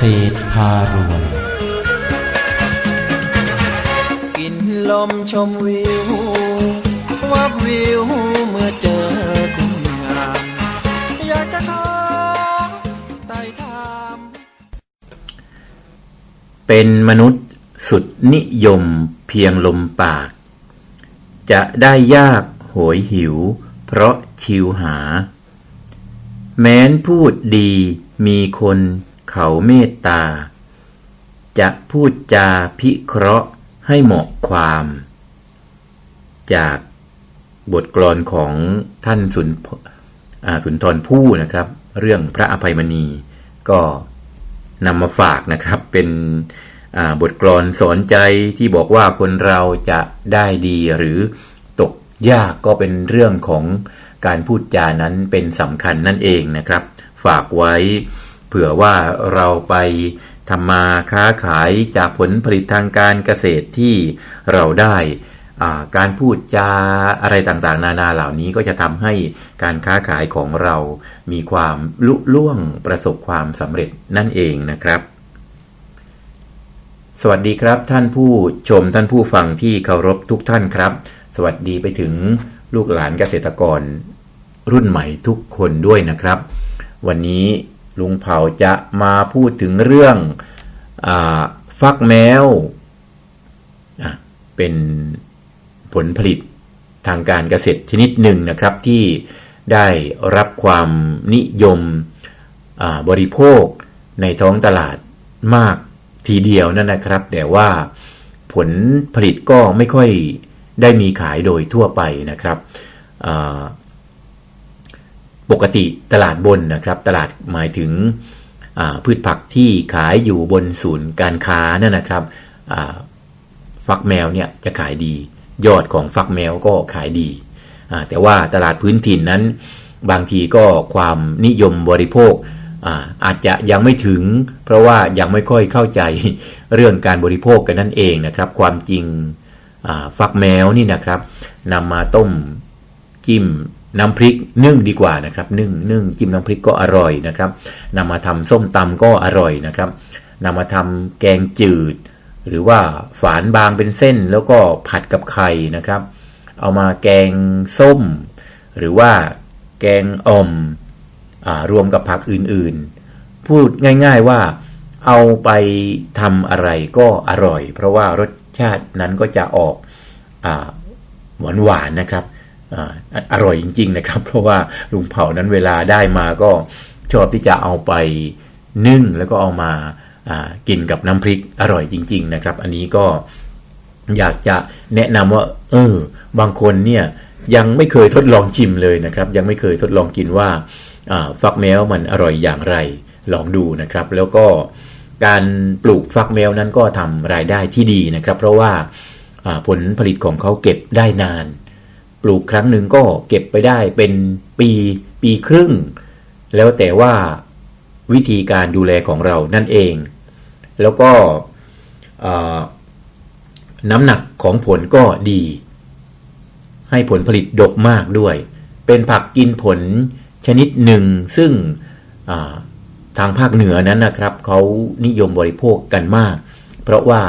ษตรพารวย กินลมชมวิว วับวิวเมื่อเจอคุณงามอยากจะขอไต่ถามเป็นมนุษย์สุดนิยมเพียงลมปาก จะได้ยากโหยหิว เพราะชิวหา แม้นพูดดีมีคน เขาเมตตา จะพูดจาพิเคราะห์ให้เหมาะความ จากบทกลอนของท่านสุนสุนทรภู่นะครับ เรื่องพระอภัยมณีก็นำมาฝากนะครับเป็นบทกลอนสอนใจที่บอกว่าคนเราจะได้ดีหรือตกยากก็เป็นเรื่องของการพูดจานั้นเป็นสำคัญนั่นเองนะครับ ฝากไว้ ผื่อว่าเราไปทำมาค้าขายจากผลผลิตทางการเกษตรที่เราได้การพูดจาอะไรต่างๆ นานาเหล่านี้ก็จะทำให้การค้าขายของเรามีความลุล่วงประสบความสำเร็จนั่นเองนะครับ สวัสดีครับท่านผู้ชมท่านผู้ฟังที่เคารพทุกท่านครับ สวัสดีไปถึงลูกหลานเกษตรกรรุ่นใหม่ทุกคนด้วยนะครับ วันนี้ ลุงเผาจะมาพูดถึงเรื่องอฟักแมวเป็นผลผลิตทางการเกษตรชนิดหนึ่งนะครับที่ได้รับความนิยมบริโภคในท้องตลาดมากทีเดียวนั่นนะครับ แต่ว่าผลผลิตก็ไม่ค่อยได้มีขายโดยทั่วไปนะครับ ปกติตลาดบนนะครับ ตลาดหมายถึงพืชผักที่ขายอยู่บนศูนย์การค้านั่นนะครับฟักแมวเนี่ยจะขายดี ยอดของฟักแมวก็ขายดีแต่ว่าตลาดพื้นถิ่นนั้น บางทีก็ความนิยมบริโภคอาอาจจะยังไม่ถึง เพราะว่ายังไม่ค่อยเข้าใจเรื่องการบริโภคกันนั่นเองนะครับ ความจริงฟักแมวนี่นะครับนำมาต้มจิ้ม น้ำพริกนึ่งดีกว่านะครับนึ่งนึ่งจิ้มน้ำพริกก็อร่อยนะครับนำมาทำส้มตำก็อร่อยนะครับนำมาทำแกงจืด หรือว่าฝานบางเป็นเส้นแล้วก็ผัดกับไข่นะครับ เอามาแกงส้ม หรือว่าแกงอ่อมอรวมกับผักอื่นๆ พูดง่ายๆว่าเอาไปทำอะไรก็อร่อย เพราะว่ารสชาตินั้นก็จะออกหวานหวานๆนะครับ อร่อยจริง ๆ นะครับ เพราะว่าลุงเผานั้นเวลาได้มาก็ชอบที่จะเอาไปนึ่งแล้วก็เอามากินกับน้ำพริกอร่อยจริง ๆ นะครับ อันนี้ก็อยากจะแนะนำว่า เออ บางคนเนี่ยยังไม่เคยทดลองชิมเลยนะครับ ยังไม่เคยทดลองกินว่าฟักแมวมันอร่อยอย่างไรลองดูนะครับ แล้วก็การปลูกฟักแมวนั้นก็ทำรายได้ที่ดีนะครับ เพราะว่าผลผลิตของเขาเก็บได้นาน ปลูกครั้งหนึ่งก็เก็บไปได้เป็นปีปีครึ่ง แล้วแต่ว่าวิธีการดูแลของเรานั่นเอง แล้วก็น้ำหนักของผลก็ดี ให้ผลผลิตดกมากด้วย เป็นผักกินผลชนิดหนึ่ง ซึ่งทางภาคเหนือนั้นนะครับเขานิยมบริโภคกันมาก เพราะว่า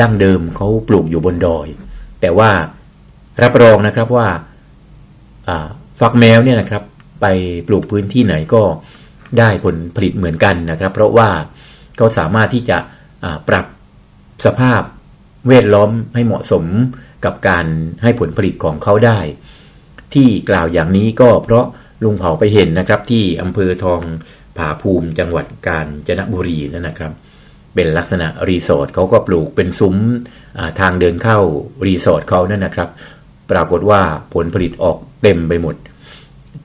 ดั้งเดิมเขาปลูกอยู่บนดอย แต่ว่า รับรองนะครับว่าฟักแมวเนี่ยนะครับไปปลูกพื้นที่ไหนก็ได้ผลผลิตเหมือนกันนะครับ เพราะว่าเขาสามารถที่จะปรับสภาพแวดล้อมให้เหมาะสมกับการให้ผลผลิตของเขาได้ ที่กล่าวอย่างนี้ก็เพราะลุงเผาไปเห็นนะครับ ที่อำเภอทองผาภูมิจังหวัดกาญจนบุรีนั่นนะครับ เป็นลักษณะรีสอร์ทเขาก็ปลูกเป็นซุ้มทางเดินเข้ารีสอร์ทเขานั่นนะครับ ปรากฏว่าผลผลิตออกเต็มไปหมด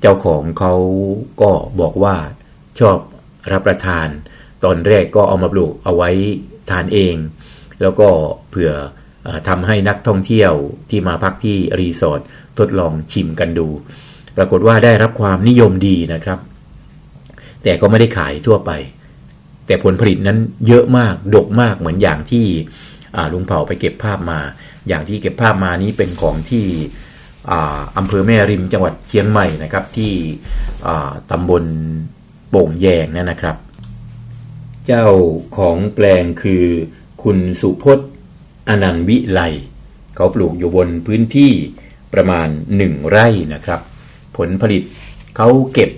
เจ้าของเขาก็บอกว่าชอบรับประทาน ตอนแรกก็เอามาปลูกเอาไว้ทานเอง แล้วก็เผื่ออทำให้นักท่องเที่ยวที่มาพักที่รีสอร์ททดลองชิมกันดู ปรากฏว่าได้รับความนิยมดีนะครับ แต่ก็ไม่ได้ขายทั่วไป แต่ผลผลิตนั้นเยอะมาก ดกมากเหมือนอย่างที่ลุงเผาไปเก็บภาพมา อย่างที่เก็บภาพมานี้เป็นของที่อำเภอแม่ริมจังหวัดเชียงใหม่นะครับที่ตำบลโป่งแยงนั่นนะครับ เจ้าของแปลงคือคุณสุพจน์อนันต์วิไลเขาปลูกอยู่บนพื้นที่ประมาณหนึ่งไร่นะครับ ผลผลิตเขาเก็บ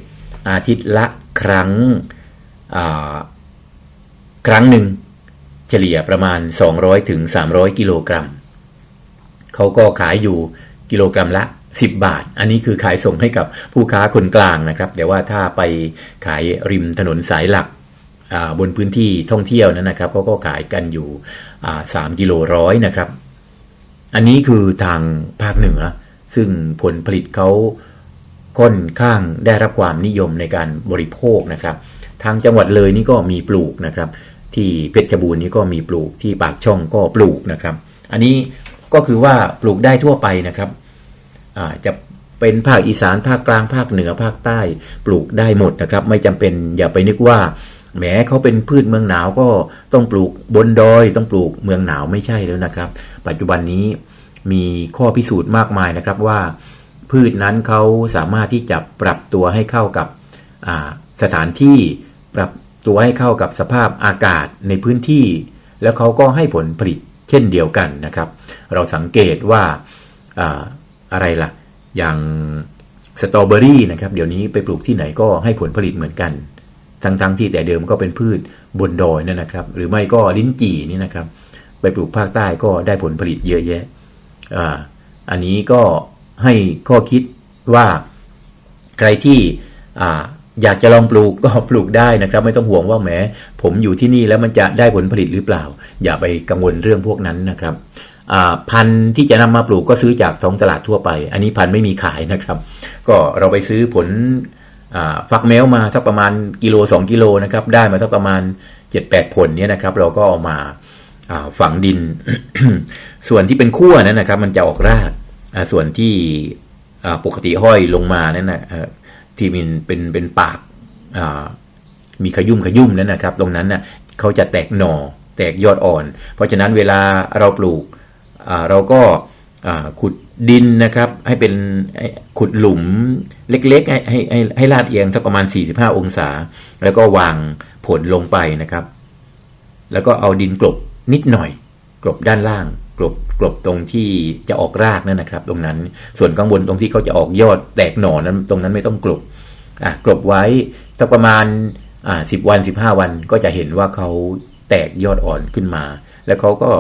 อาทิตย์ละครั้งครั้งหนึ่ง เฉลี่ยประมาณ 200ถึง300 กิโลกรัม เขาก็ขายอยู่กิโลกรัมละ 10 บาท อันนี้คือขายส่งให้กับผู้ค้าคนกลางนะครับ แต่ว่าถ้าไปขายริมถนนสายหลักบนพื้นที่ท่องเที่ยวนั้นนะครับเขาก็ขายกันอยู่อ่า3กิโลร้อยนะครับ อันนี้คือทางภาคเหนือ ซึ่งผลผลิตเขาค่อนข้างได้รับความนิยมในการบริโภคนะครับ ทางจังหวัดเลยนี่ก็มีปลูกนะครับ ที่เพชรบูรณ์นี่ก็มีปลูกที่ปากช่องก็ปลูกนะครับ อันนี้ ก็คือว่าปลูกได้ทั่วไปนะครับจะเป็นภาคอีสานภาคกลางภาคเหนือภาคใต้ปลูกได้หมดนะครับ ไม่จำเป็นอย่าไปนึกว่าแหมเขาเป็นพืชเมืองหนาวก็ต้องปลูกบนดอย ต้องปลูกเมืองหนาวไม่ใช่แล้วนะครับ ปัจจุบันนี้มีข้อพิสูจน์มากมายนะครับว่า พืชนั้นเขาสามารถที่จะปรับตัวให้เข้ากับสถานที่ปรับตัวให้เข้ากับสภาพอากาศในพื้นที่ แล้วเขาก็ให้ผลผลิตเช่นเดียวกันนะครับ เราสังเกตว่าอาอะไรล่ะ อย่างสตรอเบอรี่นะครับเดี๋ยวนี้ไปปลูกที่ไหนก็ให้ผลผลิตเหมือนกัน ทั้งๆทที่แต่เดิมก็เป็นพืชบนดอยนั่นนะครับ หรือไม่ก็ลิ้นจี่นี่นะครับ ไปปลูกภาคใต้ก็ได้ผลผลิตเยอะแยะอ่าอันนี้ก็ให้ข้อคิดว่าใครที่อ่าอยากจะลองปลูกก็ปลูกได้นะครับ ไม่ต้องห่วงว่าแหมผมอยู่ที่นี่แล้วมันจะได้ผลผลิตหรือเปล่า อย่าไปกังวลเรื่องพวกนั้นนะครับ พันธุ์ที่จะนำมาปลูกก็ซื้อจากท้องตลาดทั่วไป อันนี้พันธุ์ไม่มีขายนะครับ ก็เราไปซื้อผลอฟักแมวมาสักประมาณกิโล 2 กิโลนะครับ ได้มาสักประมาณ 7-8 ผลเนี่ยนะครับ เราก็เอามาฝังดิน ส่วนที่เป็นขั้วนั้นนะครับ มันจะออกรากส่วนที่ปกติห้อยลงมานั่นนะที่มันเป็นเป็นปากมีขยุ่มขยุ่มนั่นนะครับ ตรงนั้นน่ะเขาจะแตกหน่อแตกยอดอ่อน เพราะฉะนั้นเวลาเราปลูก เราก็ขุดดินนะครับ ให้เป็นขุดหลุมเล็กๆ ให้ให้ให้ให้ลาดเอียงสักประมาณ 45 องศา แล้วก็วางผลลงไปนะครับ แล้วก็เอาดินกลบนิดหน่อย กลบด้านล่าง กลบกลบตรงที่จะออกรากนั่นนะครับ ตรงนั้นส่วนข้างบนตรงที่เขาจะออกยอดแตกหน่อนั้นตรงนั้นไม่ต้องกลบอะกลบไว้สักประมาณอ่าสิบวันสิบห้าวันก็จะเห็นว่าเขาแตกยอดอ่อนขึ้นมา แล้วเขาก็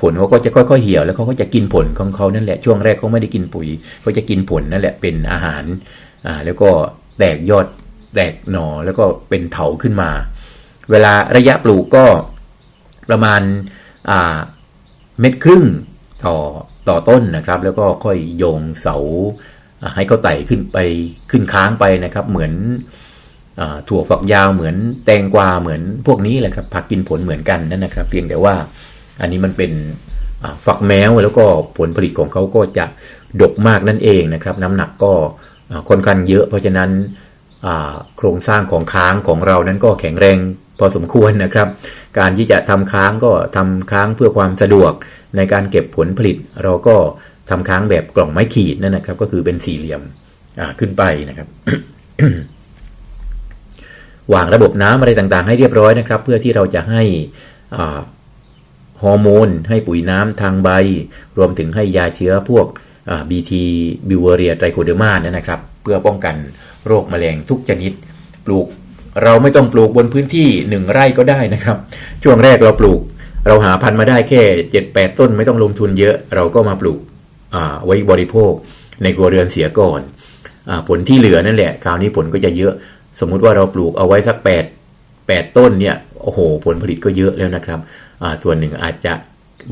ผลเขาก็จะค่อยๆเหี่ยวแล้วเขาก็จะกินผลของเขานั่นแหละช่วงแรกเขาไม่ได้กินปุ๋ยเขาจะกินผลนั่นแหละเป็นอาหารอ่าแล้วก็แตกยอดแตกหน่อแล้วก็เป็นเถาขึ้นมา เวลาระยะปลูกก็ประมาณอ่าเม็ดครึ่งต่อต่อต้นนะครับ แล้วก็ค่อยโยงเสาให้เขาไต่ขึ้นไปขึ้นค้างไปนะครับ เหมือนอาถั่วฝักยาวเหมือนแตงกวาเหมือนพวกนี้แหละครับผักกินผลเหมือนกันนั่นนะครับ เพียงแต่ว่า อันนี้มันเป็นฝักแมวแล้วก็ผลผลิตของเขาก็จะดกมากนั่นเองนะครับ น้ำหนักก็ค่อนข้างเยอะ เพราะฉะนั้นโครงสร้างของค้างของเรานั้นก็แข็งแรงพอสมควรนะครับ การที่จะทำค้างก็ทำค้างเพื่อความสะดวกในการเก็บผลผลิต เราก็ทำค้างแบบกล่องไม้ขีดนั่นนะครับ ก็คือเป็นสี่เหลี่ยมขึ้นไปนะครับวางระบบน้ำอะไรต่างๆ ให้เรียบร้อยนะครับ เพื่อที่เราจะให้อ่า ฮอร์โมน ให้ปุ๋ยน้ำทางใบ รวมถึงให้ยาเชื้อพวกบีทีบิวเรียไตรโคเดอร์มานะครับ เพื่อป้องกันโรคแมลงทุกชนิด ปลูกเราไม่ต้องปลูกบนพื้นที่หนึ่งไร่ก็ได้นะครับ ช่วงแรกเราปลูก เราหาพันธุ์มาได้แค่เจ็ดแปดต้นไม่ต้องลงทุนเยอะ เราก็มาปลูกอ่าไว้บริโภค ในครัวเรือนเสียก่อนอผลที่เหลือนั่นแหละ คราวนี้ผลก็จะเยอะ สมมุติว่าเราปลูกเอาไว้สักแปดแปดต้นเนี่ยโอ้โห ผลผลิตก็เยอะแล้วนะครับ ส่วนหนึ่งอาจจะ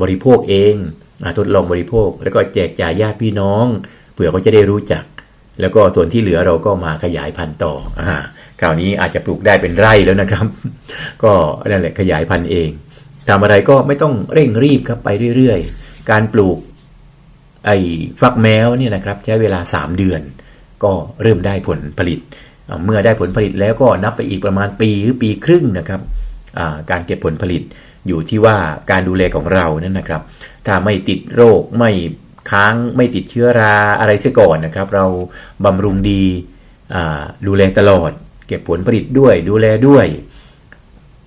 บริโภคเองอทดลองบริโภค แล้วก็แจกจ่ายญาติพี่น้องเผื่อเขาจะได้รู้จัก แล้วก็ส่วนที่เหลือเราก็มาขยายพันธุ์ต่ออ่าคราวนี้อาจจะปลูกได้เป็นไร่แล้วนะครับ ก็นั่นแหละขยายพันธุ์เองทำอะไรก็ไม่ต้องเร่งรีบครับไปเรื่อยๆ การปลูกไอ้ฟักแมวเนี่ยนะครับใช้เวลา 3 เดือน ก็เริ่มได้ผลผลิต เมื่อได้ผลผลิตแล้วก็นับไปอีกประมาณปีหรือปีครึ่งนะครับอ่าการเก็บผลผลิต อยู่ที่ว่าการดูแลของเรานั่นนะครับ ถ้าไม่ติดโรคไม่ค้างไม่ติดเชื้อราอะไรเสียก่อนนะครับ เราบำรุงดีดูแลตลอด เก็บผลผลิตด้วยดูแลด้วย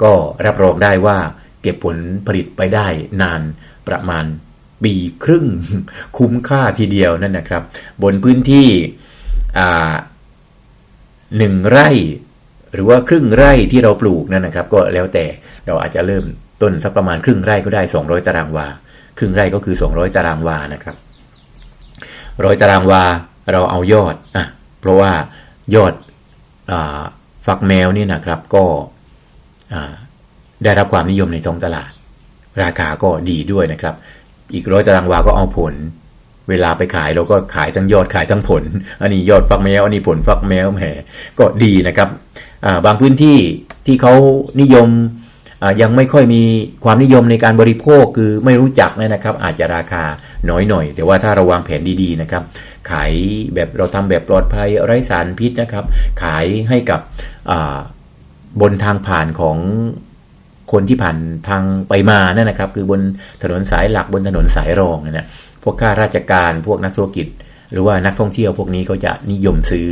ก็รับรองได้ว่าเก็บผลผลิตไปได้นานประมาณปีครึ่งคุ้มค่าทีเดียวนั่นนะครับ บนพื้นที่หนึ่งไร่ หรือว่าครึ่งไร่ที่เราปลูกนั่นนะครับ ก็แล้วแต่เราอาจจะเริ่ม ต้นสักประมาณครึ่งไร่ก็ได้ 200 ตารางวา ครึ่งไร่ก็คือ 200 ตารางวานะครับร้อยตารางวาเราเอายอดอะเพราะว่ายอดอฟักแมวนี่นะครับก็ได้รับความนิยมในท้องตลาด ราคาก็ดีด้วยนะครับ อีกร้อยตารางวาก็เอาผล เวลาไปขายเราก็ขายทั้งยอดขายทั้งผล อันนี้ยอดฟักแมว อันนี้ผลฟักแมวแหมก็ดีนะครับบางพื้นที่ที่เขานิยม ยังไม่ค่อยมีความนิยมในการบริโภคคือไม่รู้จักนะครับ อาจจะราคาน้อยหน่อย แต่ว่าถ้าราวางแผนดีๆนะครับขายแบบเราทำแบบปลอดภัยไร้สารพิษนะครับ ขายให้กับบนทางผ่านของคนที่ผ่านทางไปมานั่นนะครับ คือบนถนนสายหลักบนถนนสายรองนะพวกข้าราชการพวกนักธุรกิจ หรือว่านักท่องเที่ยวพวกนี้เขาจะนิยมซื้อ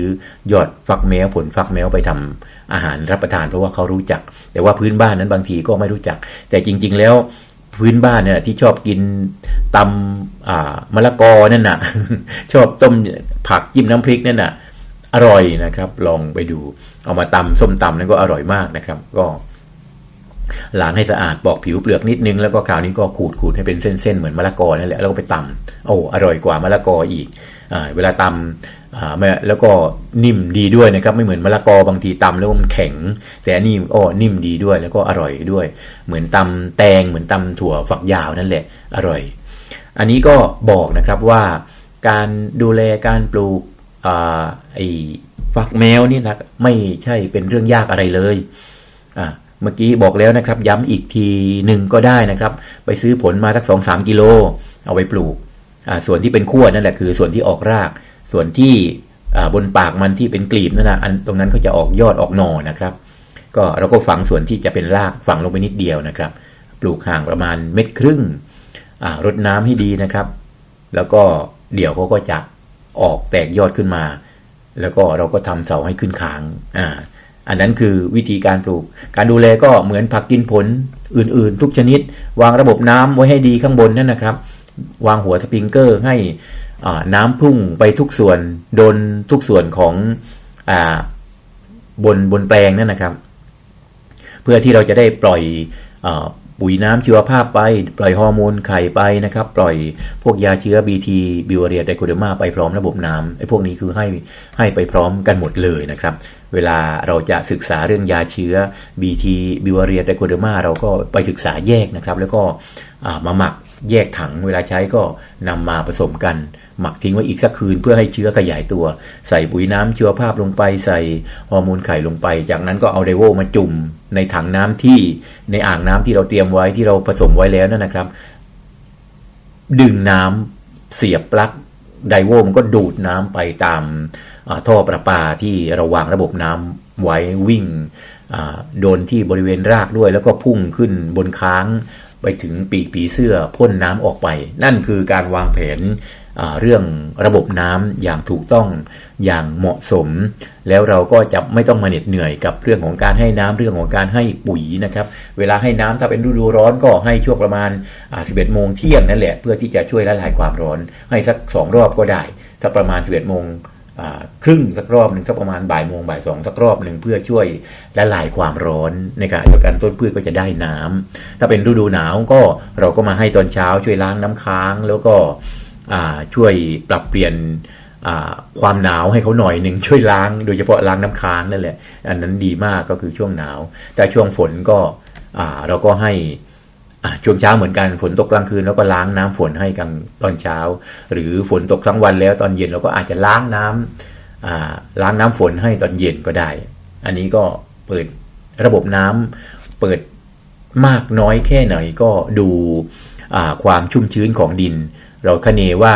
ยอดฟักแมวผลฟักแมวไปทำอาหารรับประทานเพราะว่าเขารู้จัก แต่ว่าพื้นบ้านนั้นบางทีก็ไม่รู้จัก แต่จริง ๆ แล้วพื้นบ้านเนี่ยที่ชอบกินตำมะละกอนั่นน่ะ ชอบต้มผักจิ้มน้ำพริกนั่นน่ะอร่อยนะครับ ลองไปดูเอามาตำส้มตำนั่นก็อร่อยมากนะครับ ก็ ล้างให้สะอาดปอกผิวเปลือกนิดนึงแล้วก็คราวนี้ก็ขูดขูดให้เป็นเส้นๆเหมือนมะละกอนั่นแหละแล้วก็ไปตำโอ้อร่อยกว่ามะละกออีกอเวลาตำแล้วก็นิ่มดีด้วยนะครับไม่เหมือนมะละกอบางทีตำแล้วมันแข็ง แต่นี่อ้อนิ่มดีด้วยแล้วก็อร่อยด้วย เหมือนตำแตงเหมือนตำถั่วฝักยาวนั่นแหละอร่อย อันนี้ก็บอกนะครับว่าการดูแลการปลูกอไอ้ฟักแมวนี่นะไม่ใช่เป็นเรื่องยากอะไรเลยอ่า เมื่อกี้บอกแล้วนะครับ ย้ำอีกทีหนึ่งก็ได้นะครับ ไปซื้อผลมาสักสองสามกิโล เอาไปปลูก ส่วนที่เป็นขั้วนั่นแหละคือส่วนที่ออกราก ส่วนที่บนปากมันที่เป็นกลีบนั่นนะอันตรงนั้นเขาจะออกยอดออกหน่อนะครับ ก็เราก็ฝังส่วนที่จะเป็นรากฝังลงไปนิดเดียวนะครับ ปลูกห่างประมาณเม็ดครึ่งรดน้ำให้ดีนะครับ แล้วก็เดี๋ยวเขาก็จะออกแตกยอดขึ้นมา แล้วก็เราก็ทำเสาให้ขึ้นค้างอ่า อันนั้นคือวิธีการปลูก การดูแลก็เหมือนผักกินผลอื่นๆ ทุกชนิด วางระบบน้ำไว้ให้ดีข้างบนนั่นนะครับ วางหัวสปริงเกอร์ให้น้ำพุ่งไปทุกส่วนโดนทุกส่วนของอบนบนแปลงนั่นนะครับ เพื่อที่เราจะได้ปล่อยอ ปุ๋ยน้ำชีวภาพไป ปล่อยฮอร์โมนไข่ไปนะครับ ปล่อยพวกยาเชื้อ BT บิวเรียไดโคเดมาไปพร้อมระบบน้ำไอ้พวกนี้คือให้ให้ไปพร้อมกันหมดเลยนะครับ เวลาเราจะศึกษาเรื่องยาเชื้อ BT บิวเรียไดโคเดมาเราก็ไปศึกษาแยกนะครับ แล้วก็มาหมัก แยกถังเวลาใช้ก็นำมาผสมกัน หมักทิ้งไว้อีกสักคืนเพื่อให้เชื้อขยายตัว ใส่ปุ๋ยน้ำชีวภาพลงไป ใส่ฮอร์โมนไข่ลงไป จากนั้นก็เอาไดโวมาจุ่มในถังน้ำที่ในอ่างน้ำที่เราเตรียมไว้ที่เราผสมไว้แล้วนั่นนะครับ ดึงน้ำเสียบปลั๊กไดโวมันก็ดูดน้ำไปตามาท่อประปาที่เราวางระบบน้ำไว้วิ่งโดนที่บริเวณรากด้วย แล้วก็พุ่งขึ้นบนค้าง ไปถึงปีกผีเสื้อพ่นน้ำออกไป นั่นคือการวางแผนเรื่องระบบน้ำอย่างถูกต้องอย่างเหมาะสม แล้วเราก็จะไม่ต้องมาเหน็ดเหนื่อยกับเรื่องของการให้น้ำเรื่องของการให้ปุ๋ยนะครับ เวลาให้น้ำถ้าเป็นฤดูร้อนก็ให้ช่วงประมาณ 11 โมงเที่ยงนั่นแหละ เพื่อที่จะช่วยละลายความร้อน ให้สักสองรอบก็ได้สักประมาณ 11 โมง ครึ่งสักรอบหนึ่งสักประมาณบ่ายโมงบ่ายสองสักรอบหนึ่งเพื่อช่วยละลายความร้อนในขณะเดียวกันต้นพืชก็จะได้น้ำถ้าเป็นฤดูหนาวก็เราก็มาให้ตอนเช้าช่วยล้างน้ำค้าง แล้วก็ช่วยปรับเปลี่ยนความหนาวให้เขาหน่อยหนึ่งช่วยล้าง โดยเฉพาะล้างน้ำค้างนั่นแหละ อันนั้นดีมากก็คือช่วงหนาว แต่ช่วงฝนก็เราก็ให้ ช่วงเช้าเหมือนกันฝนตกกลางคืนแล้วก็ล้างน้ำฝนให้กันตอนเช้า หรือฝนตกทั้งวันแล้วตอนเย็นเราก็อาจจะล้างน้ำอ่าล้างน้ำฝนให้ตอนเย็นก็ได้ อันนี้ก็เปิดระบบน้ำเปิดมากน้อยแค่ไหนก็ดูความชุ่มชื้นของดิน เราคะเนว่า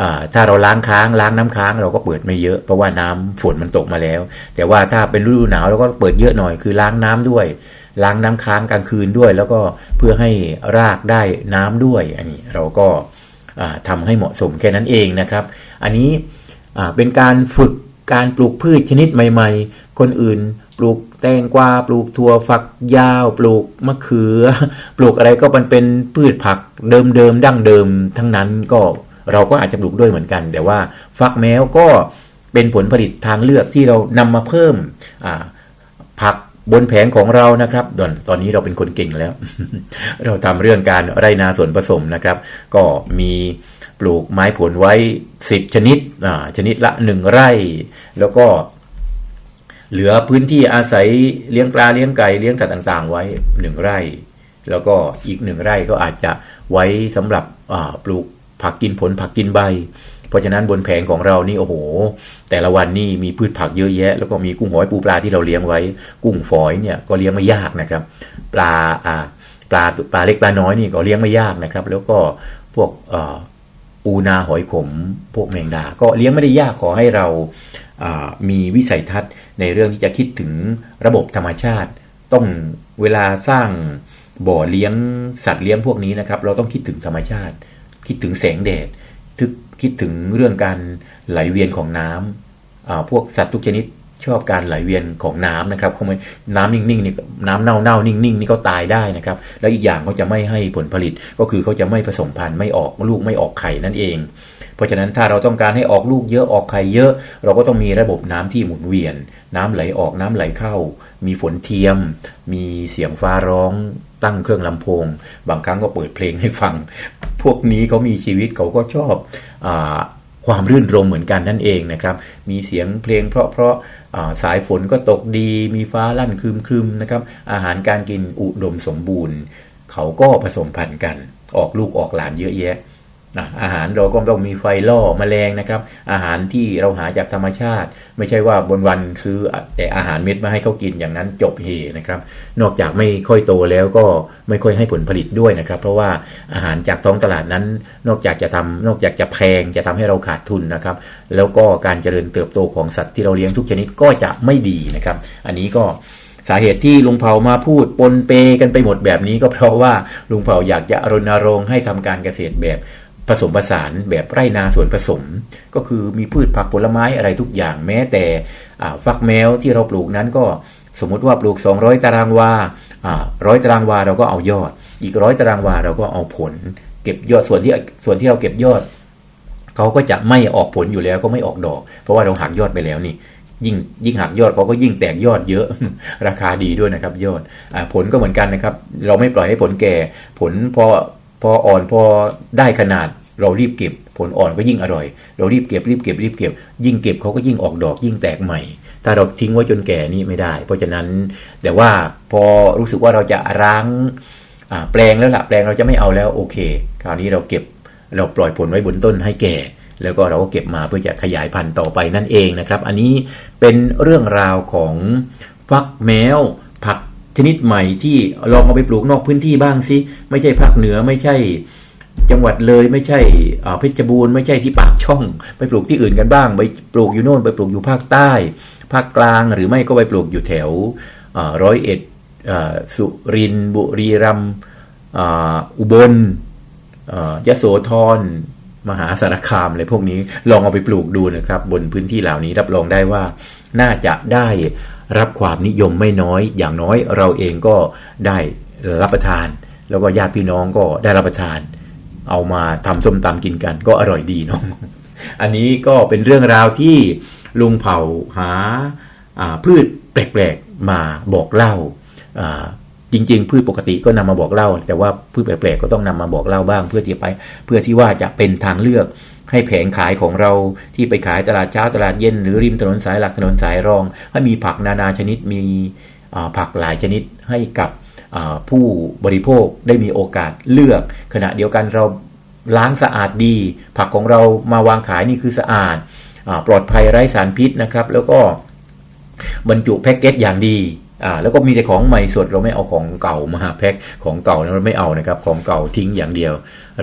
อ่าถ้าเราล้างค้างล้างน้ำค้างเราก็เปิดไม่เยอะเพราะว่าน้ำฝนมันตกมาแล้ว แต่ว่าถ้าเป็นฤดูหนาวเราก็เปิดเยอะหน่อยคือล้างน้ำด้วย ล้างน้ำค้างกลางคืนด้วย แล้วก็เพื่อให้รากได้น้ำด้วย อันนี้เราก็อ่าทำให้เหมาะสมแค่นั้นเองนะครับ อันนี้เป็นการฝึกการปลูกพืชชนิดใหม่ ๆ คนอื่นปลูกแตงกวาปลูกถั่วฝักยาว ปลูกมะเขือ ปลูกอะไรก็มันเป็นพืชผักเดิมๆดั้งเดิม ทั้งนั้นก็เราก็อาจจะปลูกด้วยเหมือนกัน แต่ว่าฟักแมวก็เป็นผลผลิตทางเลือกที่เรานำมาเพิ่มผัก บนแผงของเรานะครับตอนตอนนี้เราเป็นคนเก่งแล้ว เราทำเรื่องการไรนาส่วนผสมนะครับ ก็มีปลูกไม้ผลไว้ 10 ชนิดชนิดละ 1 ไร่ แล้วก็เหลือพื้นที่อาศัยเลี้ยงปลาเลี้ยงไก่เลี้ยงสัตว์ต่างๆ ไว้หนึ่งไร่ แล้วก็อีกหนึ่งไร่ก็อาจจะไว้สำหรับปลูกผักกินผลผักกินใบ เพราะฉะนั้นบนแผงของเรานี่โอ้โห แต่ละวันนี่มีพืชผักเยอะแยะ แล้วก็มีกุ้งหอยปูปลาที่เราเลี้ยงไว้ กุ้งฝอยเนี่ยก็เลี้ยงไม่ยากนะครับ ปลาอ่าปลาปลาเล็กปลาน้อยนี่ก็เลี้ยงไม่ยากนะครับ แล้วก็พวกอูนาหอยขม พวกแมงดา ก็เลี้ยงไม่ได้ยากขอให้เรามีวิสัยทัศน์ในเรื่องที่จะคิดถึงระบบธรรมชาติ ต้องเวลาสร้างบ่อเลี้ยงสัตว์เลี้ยงพวกนี้นะครับ เราต้องคิดถึงธรรมชาติ คิดถึงแสงแดด คิดถึงเรื่องการไหลเวียนของน้ำพวกสัตว์ทุกชนิด ชอบการไหลเวียนของน้ำนะครับเขาไม่น้ำนิ่งๆนี่น้ำเน่าๆนิ่งๆนี่ก็ตายได้นะครับ แล้วอีกอย่างเขาจะไม่ให้ผลผลิตก็คือเขาจะไม่ผสมพันธุ์ไม่ออกลูกไม่ออกไข่นั่นเอง เพราะฉะนั้นถ้าเราต้องการให้ออกลูกเยอะออกไข่เยอะ เราก็ต้องมีระบบน้ำที่หมุนเวียน น้ำไหลออกน้ำไหลเข้า มีฝนเทียม มีเสียงฟ้าร้องตั้งเครื่องลำโพง บางครั้งก็เปิดเพลงให้ฟัง พวกนี้เขามีชีวิตเขาก็ชอบอความรื่นรมเหมือนกันนั่นเองนะครับ มีเสียงเพลงเพราะเพราะ สายฝนก็ตกดี มีฟ้าลั่นครึมครึมๆนะครับ อาหารการกินอุดมสมบูรณ์ เขาก็ผสมพันธุ์กัน ออกลูกออกหลานเยอะแยะ นะอาหารเราก็ต้องมีไฟล่อแมลงนะครับ อาหารที่เราหาจากธรรมชาติ ไม่ใช่ว่าบนวันซื้อแต่อาหารเม็ดมาให้เขากินอย่างนั้นจบเฮนะครับ นอกจากไม่ค่อยโตแล้วก็ไม่ค่อยให้ผลผลิตด้วยนะครับ เพราะว่าอาหารจากท้องตลาดนั้น นอกจากจะทำนอกจากจะแพงจะทำให้เราขาดทุนนะครับ แล้วก็การเจริญเติบโตของสัตว์ที่เราเลี้ยงทุกชนิดก็จะไม่ดีนะครับ อันนี้ก็สาเหตุที่ลุงเผามาพูดปนเปกันไปหมดแบบนี้ก็เพราะว่าลุงเผาอยากจะรณรงค์ให้ทำการเกษตรแบบ ผสมผสานแบบไร่นาสวนผสม ก็คือมีพืชผักผลไม้อะไรทุกอย่างแม้แต่ฟักแมวที่เราปลูกนั้นก็สมมติว่าปลูก 200 ตารางวาร้อยตารางวาเราก็เอายอด อีกร้อยตารางวาเราก็เอาผล เก็บยอดส่วนที่ส่วนที่เราเก็บยอดเขาก็จะไม่ออกผลอยู่แล้วก็ไม่ออกดอก เพราะว่าเราหักยอดไปแล้วนี่ยิ่งยิ่งหักยอดเขาก็ยิ่งแตกยอดเยอะราคาดีด้วยนะครับยอดอผลก็เหมือนกันนะครับ เราไม่ปล่อยให้ผลแก่ ผลพอ พออ่อนพอได้ขนาดเรารีบเก็บ ผลอ่อนก็ยิ่งอร่อย เรารีบเก็บรีบเก็บรีบเก็บ ยิ่งเก็บเขาก็ยิ่งออกดอกยิ่งแตกใหม่ ถ้าเราทิ้งไว้จนแก่นี่ไม่ได้ เพราะฉะนั้นแต่ว่าพอรู้สึกว่าเราจะร้างแปลงแล้วละ่ะแปลงเราจะไม่เอาแล้วโอเค คราวนี้เราเก็บเราปล่อยผลไว้บนต้นให้แก่ แล้วก็เราก็เก็บมาเพื่อจะขยายพันธุ์ต่อไปนั่นเองนะครับ อันนี้เป็นเรื่องราวของฟักแมว ชนิดใหม่ที่ลองเอาไปปลูกนอกพื้นที่บ้างสิไม่ใช่ภาคเหนือไม่ใช่ จังหวัดเลยไม่ใช่เพชรบูรณ์ไม่ใช่ที่ปากช่อง ไปปลูกที่อื่นกันบ้าง ไปปลูกอยู่โน่น ไปปลูกอยู่ภาคใต้ ภาคกลางหรือไม่ก็ไปปลูกอยู่แถวร้อยเอ็ดสุรินทร์บุรีรัมย์อุบลอ่ายโสธรมหาสารคามอะไรพวกนี้ลองเอาไปปลูกดูนะครับ บนพื้นที่เหล่านี้รับรองได้ว่าน่าจะได้ รับความนิยมไม่น้อย อย่างน้อยเราเองก็ได้รับประทาน แล้วก็ญาติพี่น้องก็ได้รับประทาน เอามาทำส้มตำกินกันก็อร่อยดีเนาะอันนี้ก็เป็นเรื่องราวที่ลุงเผาหาาพืชแปลกๆมาบอกเล่าอ่า จริง ๆ พืชปกติก็นำมาบอกเล่า แต่ว่าพืชแปลกๆก็ต้องนำมาบอกเล่าบ้าง เพื่อที่ไป เพื่อที่ว่าจะเป็นทางเลือกให้แผงขายของเราที่ไปขายตลาดเช้าตลาดเย็น หรือริมถนนสายหลักถนนสายรอง ให้มีผักนานาชนิดมีผักหลายชนิดให้กับผู้บริโภคได้มีโอกาสเลือก ขณะเดียวกันเราล้างสะอาดดี ผักของเรามาวางขายนี่คือสะอาดอปลอดภัยไร้สารพิษนะครับ แล้วก็บรรจุแพ็กเกจอย่างดี อ่าแล้วก็มีแต่ของใหม่สดเราไม่เอาของเก่ามาแพ็คของเก่าเราไม่เอานะครับของเก่าทิ้งอย่างเดียว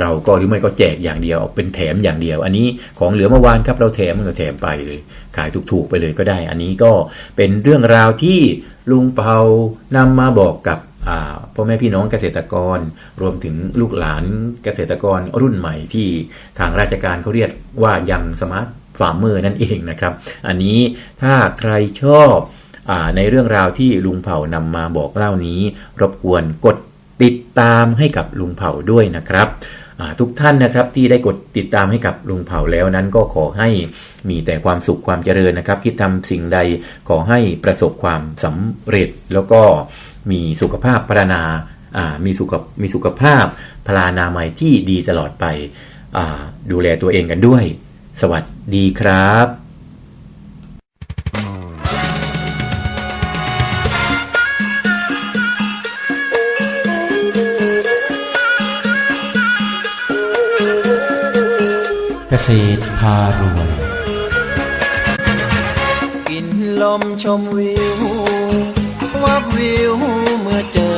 เราก็หรือไม่ก็แจกอย่างเดียวเป็นแถมอย่างเดียว อันนี้ของเหลือเมื่อวานครับเราแถมมันก็แถมไปเลย ขายถูกๆไปเลยก็ได้ อันนี้ก็เป็นเรื่องราวที่ลุงเปานำมาบอกกับอ่าพ่อแม่พี่น้องเกษตรกร รวมถึงลูกหลานเกษตรกรรุ่นใหม่ที่ทางราชการเขาเรียกว่ายังสมาร์ทฟาร์มเมอร์นั่นเองนะครับ อันนี้ถ้าใครชอบ ในเรื่องราวที่ลุงเผ่านำมาบอกเล่านี้ รบกวนกดติดตามให้กับลุงเผ่าด้วยนะครับทุกท่านนะครับที่ได้กดติดตามให้กับลุงเผ่าแล้วนั้นก็ขอให้มีแต่ความสุขความเจริญนะครับ คิดทำสิ่งใดขอให้ประสบความสำเร็จ แล้วก็มีสุขภาพพรรนาอ่ามีสุขมีสุขภาพพลานามัยที่ดีตลอดไปดูแลตัวเองกันด้วย สวัสดีครับ พารวย กินลมชมวิว วับวิวเมื่อเจอ